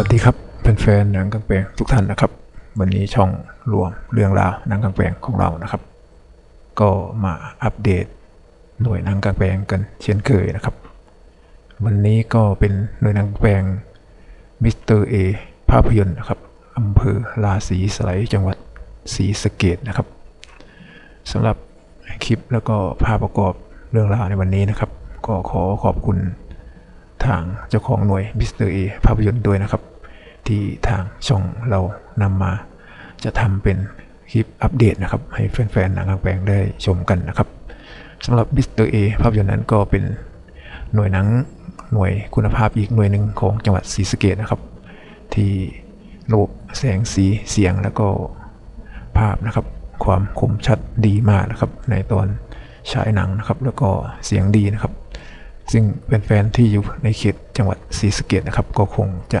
วัสดีครับแฟนๆหนังกางแปลงทุกท่านนะครับ วันนี้ช่องรวมเรื่องราวหนังกางแปลงของเรานะครับ ก็มาอัปเดตหน่วยหนังกางแปลงกันเช่นเคยนะครับ วันนี้ก็เป็นหน่วยหนังกางแปลงมิสเตอร์เอภาพยนตร์นะครับอำเภอราศีสไลจังหวัดศรีสะเกดนะครับสำหรับคลิปแล้วก็ภาพประกอบเรื่องราวในวันนี้นะครับ ก็ขอขอบคุณ ทางเจ้าของหน่วยมิสเตอร์เอภาพยนตร์ด้วยนะครับ ที่ทางช่องเรานำมาจะทำเป็นคลิปอัปเดตนะครับ ให้แฟนๆหนังกลางแปลงได้ชมกันนะครับสำหรับมิสเตอร์เอภาพยนตร์นั้นก็เป็นหน่วยหนังหน่วยคุณภาพอีกหน่วยหนึ่งของจังหวัดศรีสะเกดนะครับ ที่ระบบแสงสีเสียงแล้วก็ภาพนะครับ ความคมชัดดีมากนะครับ ในตอนฉายหนังนะครับ แล้วก็เสียงดีนะครับ ซึ่งเป็นแฟนๆที่อยู่ในเขตจังหวัดศรีสะเกดนะครับ ก็คงจะ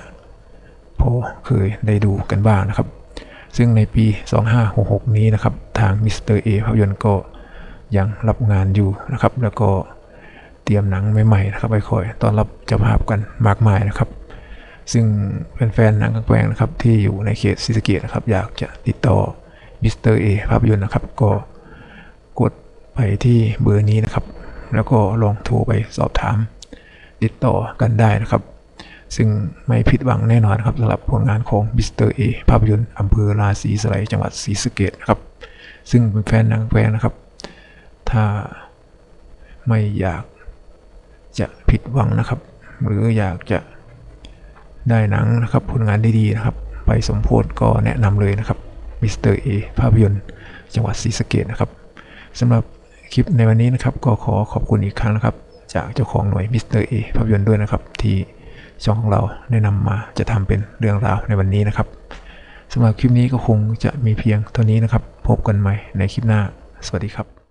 พอเคยได้ดูกันบ้างนะครับ ซึ่งในปี 2566 นี้นะครับ ทางมิสเตอร์เอภาพยนตร์ก็ยังรับงานอยู่นะครับ แล้วก็เตรียมหนังใหม่ๆนะครับไปคอยต้อนรับเจ้าภาพกันมากมายนะครับ ซึ่งเป็นแฟนๆหนังกลางแปลงนะครับ ที่อยู่ในเขตศรีสะเกดนะครับ อยากจะติดต่อมิสเตอร์เอภาพยนตร์นะครับ ก็กดไปที่เบอร์นี้นะครับ แล้วก็ลองโทรไปสอบถาม ติดต่อกันได้นะครับ ซึ่งไม่ผิดหวังแน่นอนครับสำหรับผลงานของมิสเตอร์เอภาพยนตร์อำเภอราศีสไลจังหวัดศรีสะเกดนะครับ ซึ่งเป็นแฟนนังแปลงนะครับ ถ้าไม่อยากจะผิดหวังนะครับ หรืออยากจะได้หนังนะครับผลงานดีๆนะครับ ไปสมโพธก็แนะนำเลยนะครับมิสเตอร์เอภาพยนตร์จังหวัดศรีสะเกดนะครับสำหรับ คลิปในวันนี้นะครับก็ขอขอบคุณอีกครั้งนะครับ จากเจ้าของหน่วยมิสเตอร์เอภาพยนตร์ด้วยนะครับ ที่ช่องของเราแนะนำมาจะทำเป็นเรื่องราวในวันนี้นะครับสำหรับคลิปนี้ก็คงจะมีเพียงเท่านี้นะครับ พบกันใหม่ในคลิปหน้า สวัสดีครับ